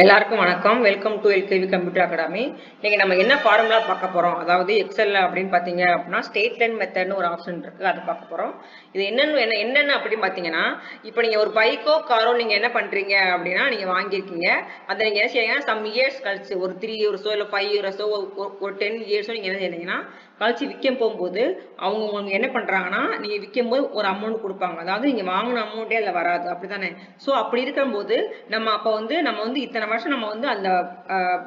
எல்லாருக்கும் வணக்கம். Welcome to LKV computer academy இன்னைக்கு நம்ம என்ன ஃபார்முலா பார்க்க போறோம்? அதாவது எக்ஸல் அப்படின்னு பார்த்தீங்க அப்படின்னா ஸ்டேட் லைன் மெத்தட்னு ஒரு ஆப்ஷன் இருக்கு. அதை பார்க்க போறோம். இது என்னன்னு என்ன என்னென்ன அப்படின்னு பார்த்தீங்கன்னா இப்போ நீங்க ஒரு பைக்கோ காரோ நீங்க என்ன பண்றீங்க அப்படின்னா நீங்க வாங்கியிருக்கீங்க. அதை நீங்க என்ன செய்யுங்க சம் இயர்ஸ் கழிச்சு ஒரு த்ரீ இயர்ஸோ இல்லை ஃபைவ் இயர்ஸோ ஒரு டென் இயர்ஸோ நீங்க என்ன செய்றீங்கன்னா கழிச்சு விற்கும் போகும்போது அவங்க உங்களுக்கு என்ன பண்றாங்கன்னா நீங்க விற்கும் போது ஒரு அமௌண்ட் கொடுப்பாங்க. அதாவது நீங்க வாங்கின அமௌண்ட்டே அதில் வராது. அப்படிதானே ஸோ அப்படி இருக்கும்போது நம்ம அப்போ வந்து நம்ம வந்து இத்தனை வருஷம் நம்ம வந்து அந்த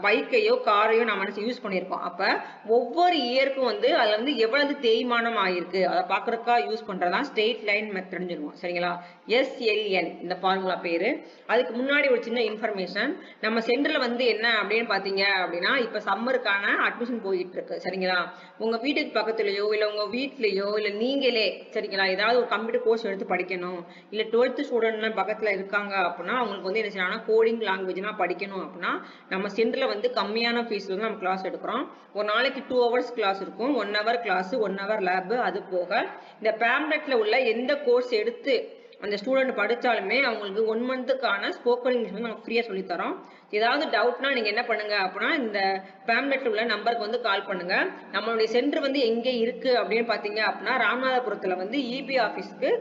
பைக்கையோ காரையோ நம்ம யூஸ் பண்ணியிருக்கோம். அப்போ ஒவ்வொரு இயருக்கும் வந்து அதில் வந்து எவ்வளவு தேய்மானம் ஆயிருக்கு அதை பார்க்கறதுக்கா யூஸ் பண்ணுறதா ஸ்ட்ரெயிட் லைன் மெத்தட்னு சொல்லுவோம். சரிங்களா? எஸ்எல்என் இந்த ஃபார்முலா பேரு. அதுக்கு முன்னாடி ஒரு சின்ன இன்ஃபர்மேஷன் நம்ம சென்டர்ல வந்து என்ன அப்படின்னு பார்த்தீங்க அப்படின்னா இப்போ சம்மருக்கான அட்மிஷன் போயிட்டு இருக்கு. சரிங்களா? உங்க வீட்டுக்கு பக்கத்துலயோ இல்லை உங்க வீட்லயோ இல்லை நீங்களே சரிங்களா? ஏதாவது ஒரு கம்ப்யூட்டர் கோர்ஸ் எடுத்து படிக்கணும். இல்லை டுவெல்த் ஸ்டூடெண்ட்லாம் பக்கத்துல இருக்காங்க அப்படின்னா அவங்களுக்கு வந்து என்ன செய்யணும் கோடிங் லாங்குவேஜ்னா படிக்கணும் அப்படின்னா நம்ம சென்டர்ல வந்து கம்மியான ஃபீஸ்ல வந்து நம்ம கிளாஸ் எடுக்கிறோம். ஒரு நாளைக்கு டூ ஹவர்ஸ் கிளாஸ் இருக்கும். One hour class one hour lab அது போக இந்த பேம்லெட்ல உள்ள எந்த கோர்ஸ் எடுத்து அந்த ஸ்டூடெண்ட் படித்தாலுமே அவங்களுக்கு ஒன் மந்த்துக்கான ஸ்போக்கன் இங்கிலீஷ் வந்து நம்ம ஃப்ரீயாக சொல்லித்தரோம் ஏதாவது டவுட்னா நீங்கள் என்ன பண்ணுங்க அப்படின்னா இந்த பேம்லெட்டில் உள்ள நம்பருக்கு வந்து கால் பண்ணுங்க. நம்மளுடைய சென்டர் வந்து எங்கே இருக்கு அப்படின்னு பார்த்தீங்க அப்படின்னா ராமநாதபுரத்தில் வந்து இபி ஆஃபீஸ்க்கு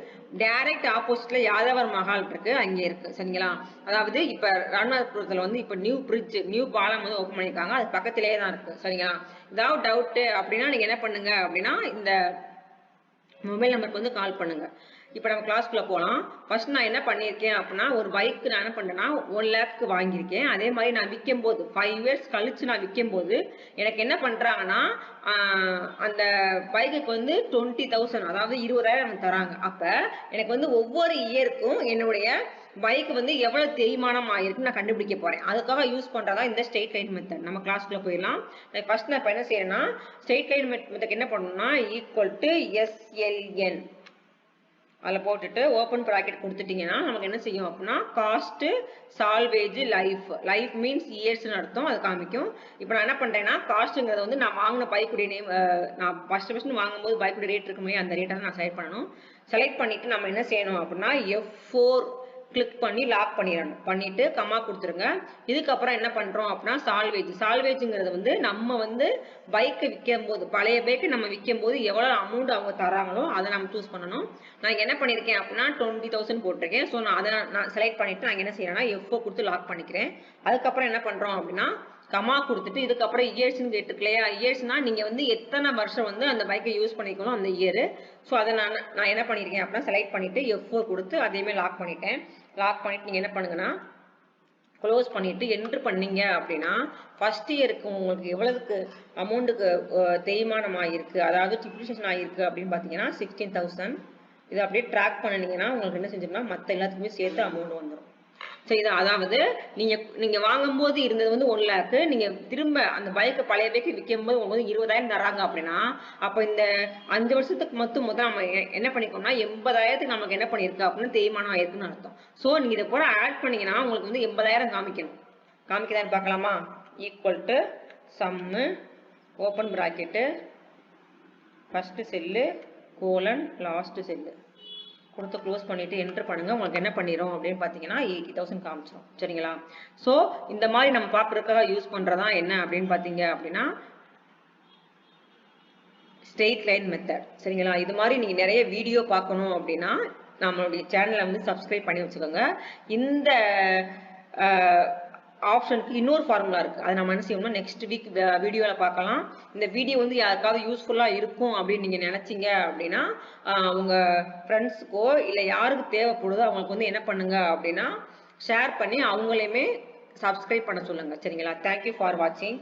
டைரக்ட் ஆப்போசிட்ல யாதவர் மஹால் இருக்கு அங்கே இருக்கு. சரிங்களா? அதாவது இப்போ ராமநாதபுரத்தில் வந்து இப்போ நியூ பிரிட்ஜ் நியூ பாலம் வந்து ஓப்பன் பண்ணியிருக்காங்க. அது பக்கத்திலேயே தான் இருக்கு. சரிங்களா? ஏதாவது டவுட்டு அப்படின்னா நீங்கள் என்ன பண்ணுங்க அப்படின்னா இந்த மொபைல் நம்பருக்கு வந்து கால் பண்ணுங்க. இப்போ நம்ம கிளாஸ்க்குள்ள போகலாம் ஃபர்ஸ்ட் நான் என்ன பண்ணியிருக்கேன் அப்படின்னா ஒரு பைக்கு நான் என்ன பண்ணேன்னா ஒன் லேக்க்கு வாங்கியிருக்கேன். அதே மாதிரி நான் விற்கும் போது ஃபைவ் இயர்ஸ் கழிச்சு நான் விற்கும் போது எனக்கு என்ன பண்ணுறாங்கன்னா அந்த பைக்குக்கு வந்து டுவெண்ட்டி தௌசண்ட் அதாவது இருபதாயிரம் எனக்கு தராங்க. அப்போ எனக்கு வந்து ஒவ்வொரு இயருக்கும் என்னுடைய பைக் வந்து எவ்வளவு தேய்மானம் ஆயிருக்குன்னு நான் கண்டுபிடிக்க போறேன். அதுக்காக யூஸ் பண்றதா இந்த ஸ்ட்ரெயிட் லைன் மெத்தட் நம்ம கிளாஸ்க்குள்ள போயிடலாம். ஃபர்ஸ்ட் நான் இப்போ என்ன செய்யறேன்னா ஸ்ட்ரெயிட் லைன் மெத்தட் என்ன பண்ணணும்னா ஈக்குவல் டு எஸ்எல்என் அதில் போட்டுட்டு ஓப்பன் ப்ராக்கெட் கொடுத்துட்டிங்கன்னா நமக்கு என்ன செய்யும் அப்படின்னா cost salvage life life means இயர்ஸ்னு அர்த்தம். அது காமிக்கும். இப்போ நான் என்ன பண்ணுறேன்னா காஸ்ட்டுங்கிறத வந்து நான் வாங்கின பைக்குடைய நேம் நான் ஃபஸ்ட்டு ஃபஸ்ட்டு வாங்கும்போது பைக்குடைய ரேட் இருக்குமே அந்த ரேட்டை நான் செலக்ட் பண்ணணும். செலக்ட் பண்ணிவிட்டு நம்ம என்ன செய்யணும் அப்படின்னா எஃப் ஃபோர் கிளிக் பண்ணி லாக் பண்ணிடணும். பண்ணிட்டு கம்மா கொடுத்துருங்க. இதுக்கப்புறம் என்ன பண்றோம் அப்படின்னா சால்வேஜ் சால்வேஜுங்கிறது வந்து நம்ம வந்து பைக்கை விற்கும் போது பழைய பைக்கை நம்ம விற்கும் போது அமௌண்ட் அவங்க தராங்களோ அதை நம்ம சூஸ் பண்ணணும். நான் என்ன பண்ணியிருக்கேன் அப்படின்னா டுவெண்ட்டி தௌசண்ட் போட்டிருக்கேன். ஸோ நான் அதை நான் செலக்ட் பண்ணிட்டு நான் என்ன செய்யறேன்னா எஃப்ஓ கொடுத்து லாக் பண்ணிக்கிறேன். அதுக்கப்புறம் என்ன பண்றோம் அப்படின்னா கமா கொடுத்துட்டு இதுக்கப்புறம் இயர்ஸ்னு கேட்டுக்கலையா இயர்ஸ்னா நீங்க வந்து எத்தனை வருஷம் வந்து அந்த பைக்கை யூஸ் பண்ணிக்கணும் அந்த இயரு ஸோ அதை நான் நான் என்ன பண்ணியிருக்கேன் அப்படின்னா செலக்ட் பண்ணிட்டு எஃப் ஃபோர் கொடுத்து அதேமாதிரி லாக் பண்ணிட்டேன். லாக் பண்ணிட்டு நீங்க என்ன பண்ணுங்கன்னா க்ளோஸ் பண்ணிட்டு என்ட்ரு பண்ணீங்க அப்படின்னா ஃபர்ஸ்ட் இயருக்கு உங்களுக்கு எவ்வளவுக்கு அமௌண்ட்டுக்கு தேய்மானம் ஆகிருக்கு அதாவது டிப்ரிஷேஷன் ஆகிருக்கு அப்படின்னு பார்த்தீங்கன்னா சிக்ஸ்டீன் தௌசண்ட் இதை அப்படியே ட்ராக் பண்ணினீங்கன்னா உங்களுக்கு என்ன செஞ்சிருந்தா மற்ற எல்லாத்துக்குமே சேர்த்து அமௌண்ட் வந்துடும் சரிதா அதாவது நீங்க நீங்க வாங்கும்போது இருந்தது வந்து ஒன் லேக்கு நீங்க திரும்ப அந்த பைக்கை பழைய பைக்கு விற்கும் போது உங்களுக்கு வந்து இருபதாயிரம் தராங்க அப்படின்னா அப்ப இந்த அஞ்சு வருஷத்துக்கு மட்டும் முதல் நம்ம என்ன பண்ணிக்கோம்னா எண்பதாயிரத்துக்கு நமக்கு என்ன பண்ணிருக்கு அப்படின்னு தேய்மானம் ஆயிருக்குன்னு அர்த்தம். ஸோ நீங்க இதை கூட ஆட் பண்ணீங்கன்னா உங்களுக்கு வந்து எண்பதாயிரம் காமிக்கணும். காமிக்கதான்னு பார்க்கலாமா? Equal to sum open bracket first cell colon last cell கொடுத்து க்ளோஸ் பண்ணிட்டு என்டர் பண்ணுங்க. உங்களுக்கு என்ன பண்ணிடும் அப்படின்னு பார்த்தீங்கன்னா எயிட்டி தௌசண்ட் காமிச்சிடும் சரிங்களா? ஸோ இந்த மாதிரி நம்ம பார்க்குறதுக்காக யூஸ் பண்ணுறதா என்ன அப்படின்னு பார்த்தீங்க அப்படின்னா ஸ்ட்ரெயிட் லைன் மெத்தட் சரிங்களா? இது மாதிரி நீங்கள் நிறைய வீடியோ பார்க்கணும் அப்படின்னா நம்மளுடைய சேனலை வந்து சப்ஸ்கிரைப் பண்ணி வச்சுக்கோங்க. இந்த ஆப்ஷனுக்கு இன்னொரு ஃபார்முலா இருக்குது அதை நம்ம என்ன செய்யணும்னா நெக்ஸ்ட் வீக் வீடியோவில் பார்க்கலாம். இந்த வீடியோ வந்து யாருக்காவது யூஸ்ஃபுல்லாக இருக்கும் அப்படின்னு நீங்கள் நினச்சிங்க அப்படின்னா உங்கள் ஃப்ரெண்ட்ஸுக்கோ இல்லை யாருக்கு தேவைப்படுதோ அவங்களுக்கு வந்து என்ன பண்ணுங்க அப்படின்னா ஷேர் பண்ணி அவங்களையுமே சப்ஸ்கிரைப் பண்ண சொல்லுங்கள் சரிங்களா? தேங்க்யூ ஃபார் வாட்சிங்